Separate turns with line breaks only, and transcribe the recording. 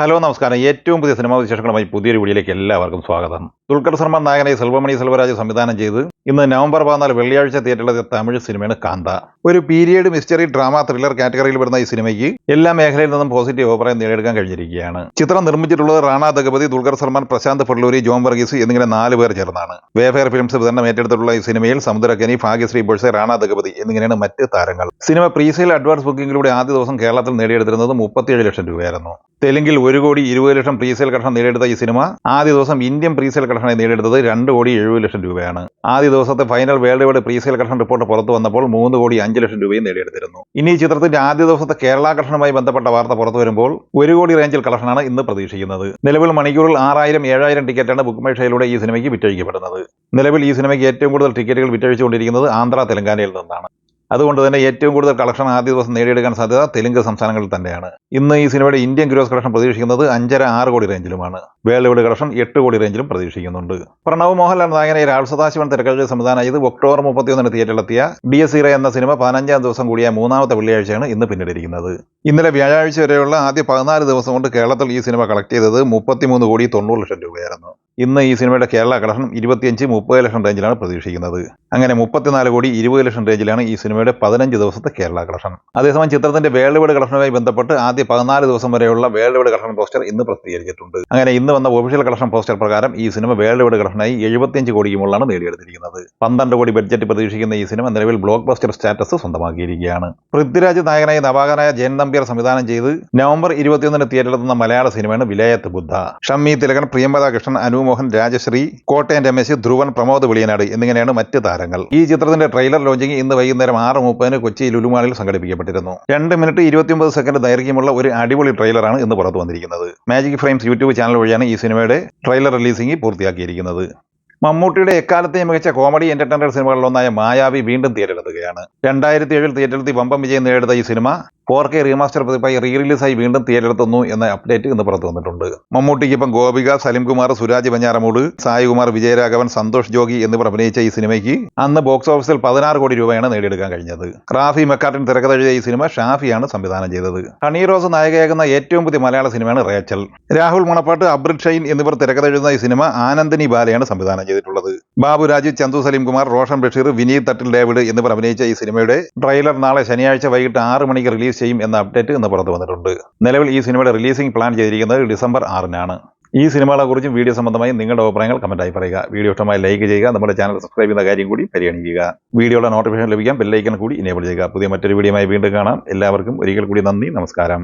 Hello നമസ്കാരം. ഏറ്റവും പുതിയ സിനിമാ വിശേഷങ്ങളുമായി പുതിയൊരു വീഡിയോയിലേക്ക് എല്ലാവർക്കും സ്വാഗതം. ദുൽഖർ സൽമാൻ നായകനായി സെൽവമണി സെൽവരാജ് സംവിധാനം ചെയ്ത് ഇന്ന് നവംബർ പതിനാല് വെള്ളിയാഴ്ച തിയേറ്ററിലെ തമിഴ് സിനിമയാണ് കാന്ത. ഒരു പീരിയഡ് മിസ്റ്ററി ഡ്രാമ ത്രില്ലർ കാറ്റഗറിയിൽ വരുന്ന ഈ സിനിമയ്ക്ക് എല്ലാ മേഖലയിൽ നിന്നും പോസിറ്റീവ് അഭിപ്രായം നേടിയെടുക്കാൻ കഴിഞ്ഞിരിക്കുകയാണ്. ചിത്രം നിർമ്മിച്ചിട്ടുള്ളത് റാണ ദഗപതി ദുൽഖർ സൽമാൻ പ്രശാന്ത് ഫെള്ളൂരി ജോം വർഗീസ് എന്നിങ്ങനെ നാല് പേർ ചേർന്നാണ്. വേഫെയർ ഫിലിംസ് വിതരണം ഏറ്റെടുത്തിട്ടുള്ള ഈ സിനിമയിൽ സമുദ്രകനി ഭാഗ്യശ്രീ ബോഴ്സെ റാണ ദഗപതി എന്നിങ്ങനെയാണ് മറ്റ് താരങ്ങൾ. സിനിമ പ്രീസെയിൽ അഡ്വാൻസ് ബുക്കിംഗിലൂടെ ആദ്യ ദിവസം കേരളത്തിൽ നേടിയെടുത്തിരുന്നത് മുപ്പത്തിയേഴ് ലക്ഷം രൂപയായിരുന്നു. തെലുങ്കിൽ ഒരു കോടി ഇരുപത് ലക്ഷം പ്രീസെയിൽ കളക്ഷൻ നേടിയെടുത്ത ഈ സിനിമ ആദ്യ ദിവസം ഇന്ത്യൻ പ്രീസെയിൽ കളക്ഷനായി നേടിയെടുത്തത് രണ്ട് കോടി എഴുപത് ലക്ഷം രൂപയാണ്. ആദ്യ ദിവസത്തെ final worldwide presale collection report പുറത്തു വന്നപ്പോൾ മൂന്ന് കോടി അഞ്ച് ലക്ഷം രൂപയും നേടിയെടുത്തിരുന്നു. ഇനി ചിത്രത്തിന്റെ ആദ്യ ദിവസത്തെ കേരള കളക്ഷനുമായി ബന്ധപ്പെട്ട വാർത്ത പുറത്തു വരുമ്പോൾ ഒരു കോടി റേഞ്ചിൽ കളക്ഷനാണ് ഇന്ന് പ്രതീക്ഷിക്കുന്നത്. നിലവിൽ മണിക്കൂറിൽ ആറായിരം ഏഴായിരം ടിക്കറ്റാണ് ബുക്ക് മേഷയിലൂടെ ഈ സിനിമയ്ക്ക് വിറ്റഴിക്കപ്പെടുന്നത്. നിലവിൽ ഈ സിനിമയ്ക്ക് ഏറ്റവും കൂടുതൽ ടിക്കറ്റുകൾ വിറ്റഴിച്ചുകൊണ്ടിരിക്കുന്നത് ആന്ധ്ര തെലങ്കാനയിൽ നിന്നാണ്. അതുകൊണ്ട് തന്നെ ഏറ്റവും കൂടുതൽ കളക്ഷൻ ആദ്യ ദിവസം നേടിയെടുക്കാൻ സാധ്യത തെലുങ്ക് സംസ്ഥാനങ്ങളിൽ തന്നെയാണ്. ഇന്ന് ഈ സിനിമയുടെ ഇന്ത്യൻ ഗ്രോസ് കളക്ഷൻ പ്രതീക്ഷിക്കുന്നത് അഞ്ചര ആറ് കോടി റേഞ്ചിലുമാണ് വേൾഡ് കളക്ഷൻ എട്ട് കോടി റേഞ്ചിലും പ്രതീക്ഷിക്കുന്നുണ്ട്. പ്രണവ് മോഹൻലാൽ നായകനെ രാഹുൽ സദാശിവൻ തിരക്കഥ സംവിധാനം ഒക്ടോബർ മുപ്പത്തിയൊന്നിന് തിയേറ്ററിലെത്തിയ ഡി എസ് ഇറ എന്ന സിനിമ പതിനഞ്ചാം ദിവസം കൂടിയ മൂന്നാമത്തെ വെള്ളിയാഴ്ചയാണ് ഇന്ന് പിന്നിട്ടിരിക്കുന്നത്. ഇന്നലെ വ്യാഴാഴ്ച വരെയുള്ള ആദ്യ പതിനാല് ദിവസം കൊണ്ട് കേരളത്തിൽ ഈ സിനിമ കളക്ട് ചെയ്തത് മുപ്പത്തിമൂന്ന് കോടി തൊണ്ണൂറ് ലക്ഷം രൂപയായിരുന്നു. ഇന്ന് ഈ സിനിമയുടെ കേരള കളക്ഷൻ ഇരുപത്തിയഞ്ച് മുപ്പത് ലക്ഷം റേഞ്ചിലാണ് പ്രതീക്ഷിക്കുന്നത്. അങ്ങനെ മുപ്പത്തിനാല് കോടി ഇരുപത് ലക്ഷം റേഞ്ചിലാണ് ഈ സിനിമയുടെ പതിനഞ്ച് ദിവസത്തെ കേരള കളക്ഷൻ അതേസമയം ചിത്രത്തിന്റെ വേൾഡ് വൈഡ് കളക്ഷനുമായി ബന്ധപ്പെട്ട് ആദ്യ പതിനാല് ദിവസം വരെയുള്ള വേൾഡ് വൈഡ് കളക്ഷൻ പോസ്റ്റർ ഇന്ന് പ്രസിദ്ധീകരിച്ചിട്ടുണ്ട്. അങ്ങനെ ഇന്ന് വന്ന ഒഫീഷ്യൽ കളക്ഷൻ പോസ്റ്റർ പ്രകാരം ഈ സിനിമ വേൾഡ് വൈഡ് കളക്ഷനായി എഴുപത്തിയഞ്ച് കോടിക്ക് മുകളിലാണ് നേടിയെടുത്തിരിക്കുന്നത്. പന്ത്രണ്ട് കോടി ബഡ്ജറ്റ് പ്രതീക്ഷിക്കുന്ന ഈ സിനിമ നിലവിൽ ബ്ലോക്ക് ബസ്റ്റർ സ്റ്റാറ്റസ് സ്വന്തമാക്കിയിരിക്കുകയാണ്. പൃഥ്വിരാജ് നായകനായി നവാഗനായ ജയൻ നമ്പ്യാർ സംവിധാനം ചെയ്ത് നവംബർ ഇരുപത്തിയൊന്നിന് തിയേറ്ററിലെത്തുന്ന മലയാള സിനിമയാണ് വിലയത്ത് ബുദ്ധ. ഷമ്മി തിലകൻ പ്രിയംവദ കൃഷ്ണൻ അനുമോഹൻ രാജശ്രീ കോട്ടയം രമേശ് ധ്രുവൻ പ്രമോദ് വെളിയനാട് എന്നിങ്ങനെയാണ് മറ്റ് താരങ്ങൾ. ഈ ചിത്രത്തിന്റെ ട്രെയിലർ ലോഞ്ചിങ് ഇന്ന് വൈകുന്നേരം ആറ് മുപ്പതിന് കൊച്ചി ലുലുമാളിൽ സംഘടിപ്പിക്കപ്പെട്ടിരുന്നു. രണ്ട് മിനിറ്റ് ഇരുപത്തിയൊമ്പത് സെക്കൻഡ് ദൈർഘ്യമുള്ള ഒരു അടിപൊളി ട്രെയിലറാണ് ഇന്ന് പുറത്തു വന്നിരിക്കുന്നത്. മാജിക് ഫ്രെയിംസ് യൂട്യൂബ് ചാനൽ വഴിയാണ് ഈ സിനിമയുടെ ട്രെയിലർ റിലീസിംഗ് പൂർത്തിയാക്കിയിരിക്കുന്നത്. മമ്മൂട്ടിയുടെ എക്കാലത്തെയും മികച്ച കോമഡി എന്റർടൈനർ സിനിമകളിലൊന്നായ മായാവി വീണ്ടും തിയേറ്ററിലെത്തുകയാണ് രണ്ടായിരത്തി ഏഴിൽ തിയേറ്ററിലെത്തി വമ്പം വിജയം നേടുന്ന ഈ സിനിമ ഫോർ കെ റീമാസ്റ്റർ പതിപ്പായി റീ റിലീസായി വീണ്ടും തിയേറ്ററെത്തുന്നു എന്ന അപ്ഡേറ്റ് ഇന്ന് പുറത്തു വന്നിട്ടുണ്ട്. മമ്മൂട്ടിക്കൊപ്പം ഗോപിക സലിംകുമാർ സുരാജ് ബഞ്ഞാറമൂട് സായികുമാർ വിജയരാഘവൻ സന്തോഷ് ജോഗി എന്നിവർ അഭിനയിച്ച ഈ സിനിമയ്ക്ക് അന്ന് ബോക്സ് ഓഫീസിൽ പതിനാറ് കോടി രൂപയാണ് നേടിയെടുക്കാൻ കഴിഞ്ഞത്. റാഫി മെക്കാട്ടിൻ തിരക്കഥ എഴുതിയ ഈ സിനിമ ഷാഫിയാണ് സംവിധാനം ചെയ്തത്. ഹണി റോസ് നായികയാകുന്ന ഏറ്റവും പുതിയ മലയാള സിനിമയാണ് റേച്ചൽ. രാഹുൽ മണപ്പാട്ട് അബ്രിഡ് ഷൈൻ എന്നിവർ തിരക്കഥ എഴുതുന്ന ഈ സിനിമ ആനന്ദിനി ബാലയാണ് സംവിധാനം ചെയ്തിട്ടുള്ളത്. ബാബുരാജ് ചന്തു സലീം കുമാർ റോഷൻ ബഷീർ വിനീത് തട്ടിൽ ഡേവിഡ് എന്നിവർ അഭിനയിച്ച ഈ സിനിമയുടെ ട്രെയിലർ നാളെ ശനിയാഴ്ച വൈകിട്ട് ആറ് മണിക്ക് റിലീസ് ചെയ്യും എന്ന അപ്ഡേറ്റ് ഇന്ന് പുറത്തു വന്നിട്ടുണ്ട്. നിലവിൽ ഈ സിനിമയുടെ റിലീസിംഗ് പ്ലാൻ ചെയ്തിരിക്കുന്നത് ഡിസംബർ ആറിനാണ്. ഈ സിനിമകളെ കുറിച്ചും വീഡിയോ സംബന്ധമായി നിങ്ങളുടെ അഭിപ്രായങ്ങൾ കമന്റായി പറയുക. വീഡിയോ ഇഷ്ടമായി ലൈക്ക് ചെയ്യുക. നമ്മുടെ ചാനൽ സബ്സ്ക്രൈബ് ചെയ്യുന്ന കാര്യം കൂടി പരിഗണിക്കുക. വീഡിയോയുടെ നോട്ടിഫിക്കേഷൻ ലഭിക്കാൻ ബെല്ലൈക്കൺ കൂടി എനേബിൾ ചെയ്യുക. പുതിയ മറ്റൊരു വീഡിയോയുമായി വീണ്ടും കാണാം. എല്ലാവർക്കും ഒരിക്കൽ കൂടി നന്ദി നമസ്കാരം.